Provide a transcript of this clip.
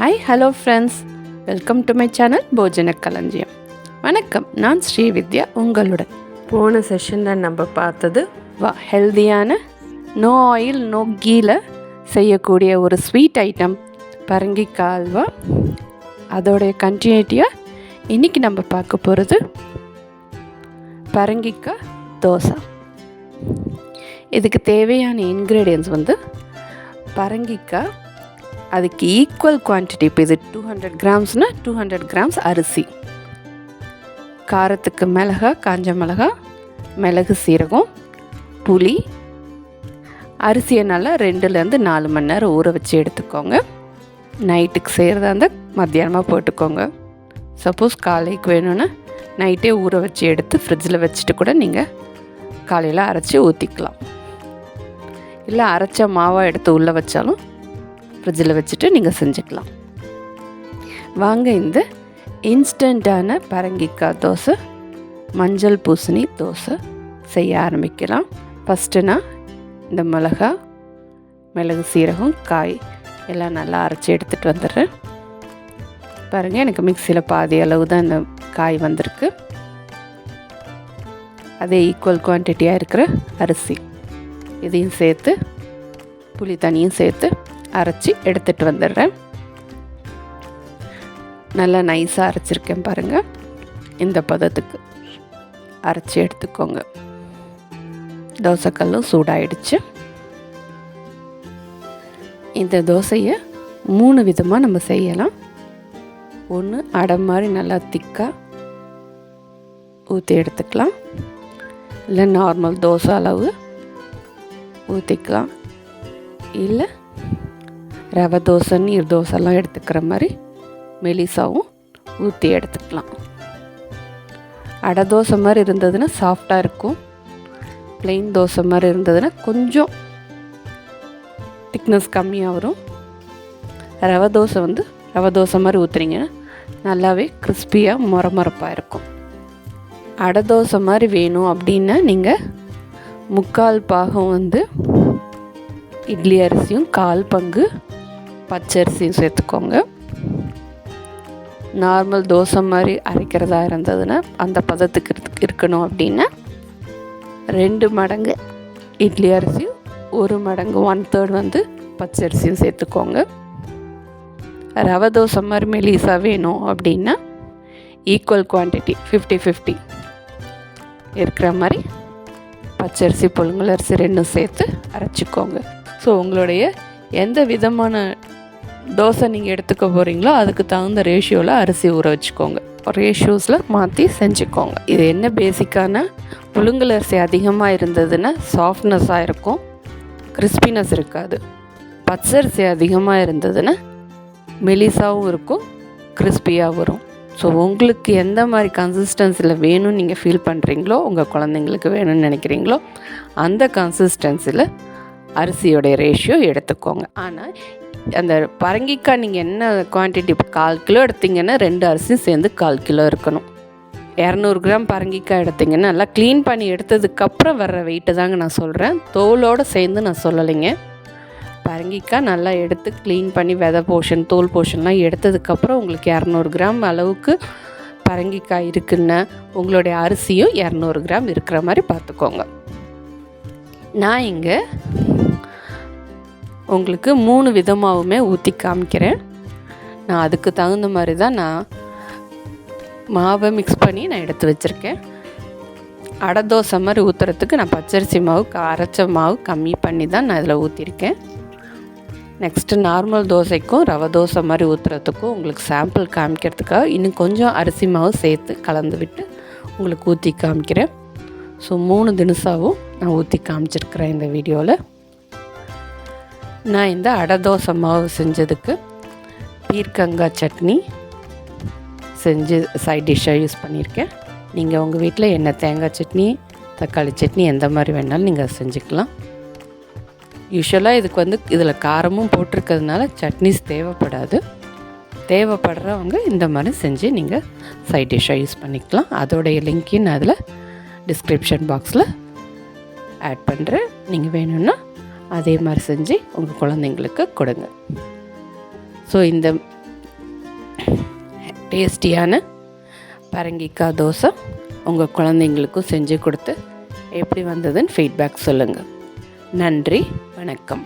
Hi hello friends welcome to my channel Bhojana Kalanjiyam வணக்கம். நான் ஸ்ரீவித்யா உங்களுடன். போன செஷனில் நம்ம பார்த்தது வா ஹெல்தியான நோ ஆயில் நோ கீல செய்யக்கூடிய ஒரு ஸ்வீட் ஐட்டம் பரங்கிக்காய் அல்வா. அதோடைய கண்டினியூட்டியாக இன்றைக்கி நம்ம பார்க்க போகிறது பரங்கிக்காய் தோசை. இதுக்கு தேவையான இன்க்ரீடியன்ஸ் வந்து பரங்கிக்காய் அதுக்கு ஈக்குவல் குவான்டிட்டி இப்போ இது டூ ஹண்ட்ரட் கிராம்ஸ்னால் டூ ஹண்ட்ரட் கிராம்ஸ் அரிசி. காரத்துக்கு மிளகா காஞ்ச மிளகா மிளகு சீரகம் புளி. அரிசியை நல்லா ரெண்டுலேருந்து நாலு மணி நேரம் ஊற வச்சு எடுத்துக்கோங்க. நைட்டுக்கு செய்கிறதா இருந்தால் மத்தியானமாக போட்டுக்கோங்க. சப்போஸ் காலைக்கு வேணும்னா நைட்டே ஊற வச்சு எடுத்து ஃப்ரிட்ஜில் வச்சுட்டு கூட நீங்கள் காலையில் அரைச்சி ஊற்றிக்கலாம் இல்லை அரைச்ச மாவாக எடுத்து உள்ளே வச்சாலும் ஃப்ரிட்ஜில் வச்சுட்டு நீங்கள் செஞ்சுக்கலாம். வாங்க இந்த இன்ஸ்டண்ட்டான பரங்கிக்காய் தோசை மஞ்சள் பூசணி தோசை செய்ய ஆரம்பிக்கலாம். ஃபஸ்ட்டு நான் இந்த மிளகா மிளகு சீரகம் காய் எல்லாம் நல்லா அரைச்சி எடுத்துகிட்டு வந்துடுறேன். பாருங்கள் எனக்கு மிக்சியில் பாதி அளவு தான் இந்த காய் வந்திருக்கு. அதே ஈக்குவல் குவான்டிட்டியாக இருக்கிற அரிசி. இதையும் சேர்த்து புளி தண்ணியும் சேர்த்து அரைச்சி எடுத்துகிட்டு வந்துடுறேன். நல்லா நைஸாக அரைச்சிருக்கேன் பாருங்கள் இந்த பதத்துக்கு அரைச்சி எடுத்துக்கோங்க. தோசைக்கல்லும் சூடாயிடுச்சு. இந்த தோசையை மூணு விதமாக நம்ம செய்யலாம். ஒன்று அடை மாதிரி நல்லா திக்காக ஊற்றி எடுத்துக்கலாம். இல்லை நார்மல் தோசை அளவு ஊற்றிக்கலாம் இல்லை ரவை தோசை நீர் தோசைலாம் எடுத்துக்கிற மாதிரி மெலிசாவும் ஊற்றி எடுத்துக்கலாம். அடை தோசை மாதிரி இருந்ததுன்னா சாஃப்டாக இருக்கும். ப்ளெயின் தோசை மாதிரி இருந்ததுன்னா கொஞ்சம் திக்னஸ் கம்மியாக வரும். ரவை தோசை வந்து ரவை தோசை மாதிரி ஊற்றுறீங்கன்னா நல்லாவே கிறிஸ்பியாக மொரமொரப்பாக இருக்கும். அடை தோசை மாதிரி வேணும் அப்படின்னா நீங்கள் முக்கால் பாகம் வந்து இட்லி அரிசியும் கால் பங்கு பச்சரிசியும் சேர்த்துக்கோங்க. நார்மல் தோசை மாதிரி அரைக்கிறதா இருந்ததுன்னா அந்த பதத்துக்கு இருக்கணும் அப்படின்னா ரெண்டு மடங்கு இட்லி அரிசியும் ஒரு மடங்கு ஒன் தேர்ட் வந்து பச்சரிசியும் சேர்த்துக்கோங்க. ரவை தோசை மாதிரி மெலிசாக வேணும் அப்படின்னா ஈக்குவல் குவான்டிட்டி ஃபிஃப்டி ஃபிஃப்டி இருக்கிற மாதிரி பச்சரிசி புழுங்கல் அரிசி ரெண்டும் சேர்த்து அரைச்சிக்கோங்க. ஸோ உங்களுடைய எந்த விதமான தோசை நீங்கள் எடுத்துக்க போகிறீங்களோ அதுக்கு தகுந்த ரேஷியோவில் அரிசி ஊற வச்சுக்கோங்க. ரேஷியோஸில் மாற்றி செஞ்சுக்கோங்க. இது என்ன பேசிக்கான புழுங்கல் அரிசி அதிகமாக இருந்ததுன்னா சாஃப்ட்னஸாக இருக்கும். கிறிஸ்பினஸ் இருக்காது. பச்சரிசி அதிகமாக இருந்ததுன்னா மெலிசாவும் இருக்கும் கிறிஸ்பியாக வரும். ஸோ உங்களுக்கு எந்த மாதிரி கன்சிஸ்டன்சியில் வேணும்னு நீங்கள் ஃபீல் பண்ணுறீங்களோ உங்கள் குழந்தைங்களுக்கு வேணும்னு நினைக்கிறீங்களோ அந்த கன்சிஸ்டன்சியில் அரிசியோடைய ரேஷியோ எடுத்துக்கோங்க. ஆனால் அந்த பரங்கிக்காய் நீங்கள் என்ன குவான்டிட்டி இப்போ கால் கிலோ எடுத்தீங்கன்னா ரெண்டு அரிசியும் சேர்ந்து கால் கிலோ இருக்கணும். இரநூறு கிராம் பரங்கிக்காய் எடுத்தீங்கன்னா நல்லா க்ளீன் பண்ணி எடுத்ததுக்கப்புறம் வர்ற வெயிட்டு தாங்க நான் சொல்கிறேன் தோலோடு சேர்ந்து நான் சொல்லலைங்க. பரங்கிக்காய் நல்லா எடுத்து க்ளீன் பண்ணி விதை போர்ஷன் தோல் போர்ஷன்லாம் எடுத்ததுக்கப்புறம் உங்களுக்கு இரநூறு கிராம் அளவுக்கு பரங்கிக்காய் இருக்குன்னா உங்களுடைய அரிசியும் இரநூறு கிராம் இருக்கிற மாதிரி பார்த்துக்கோங்க. நான் இங்கே உங்களுக்கு மூணு விதமாகவுமே ஊற்றி காமிக்கிறேன். நான் அதுக்கு தகுந்த மாதிரி தான் நான் மாவை மிக்ஸ் பண்ணி நான் எடுத்து வச்சுருக்கேன். அடை தோசை மாதிரி ஊற்றுறதுக்கு நான் பச்சரிசி மாவு அரைச்ச மாவு கம்மி பண்ணி தான் நான் இதில் ஊற்றிருக்கேன் நெக்ஸ்ட்டு நார்மல் தோசைக்கும் ரவை தோசை மாதிரி ஊற்றுறதுக்கும் உங்களுக்கு சாம்பிள் காமிக்கிறதுக்காக இன்னும் கொஞ்சம் அரிசி மாவு சேர்த்து கலந்து விட்டு உங்களுக்கு ஊற்றி காமிக்கிறேன். ஸோ மூணு தினசாவும் நான் ஊற்றி காமிச்சிருக்கிறேன் இந்த வீடியோவில் நான் இந்த அடை தோசை மாவு செஞ்சதுக்கு பீர்க்கங்காய் சட்னி செஞ்சு சைட் டிஷ்ஷாக யூஸ் பண்ணியிருக்கேன். நீங்கள் உங்கள் வீட்டில் என்ன தேங்காய் சட்னி தக்காளி சட்னி எந்த மாதிரி வேணாலும் நீங்கள் செஞ்சுக்கலாம். யூஸ்வலாக இதுக்கு வந்து இதில் காரமும் போட்டிருக்கிறதுனால சட்னிஸ் தேவைப்படாது. தேவைப்படுறவங்க இந்த மாதிரி செஞ்சு நீங்கள் சைட் டிஷ்ஷாக யூஸ் பண்ணிக்கலாம். அதோடைய லிங்க்கையும் நான் அதில் டிஸ்கிரிப்ஷன் பாக்ஸில் ஆட் பண்ணுறேன் நீங்கள் வேணும்னா அதே மாதிரி செஞ்சு உங்கள் குழந்தைங்களுக்கு கொடுங்க. ஸோ இந்த டேஸ்டியான பரங்கிக்காய் தோசை உங்கள் குழந்தைங்களுக்கும் செஞ்சு கொடுத்து எப்படி வந்ததுன்னு ஃபீட்பேக் சொல்லுங்கள் நன்றி வணக்கம்.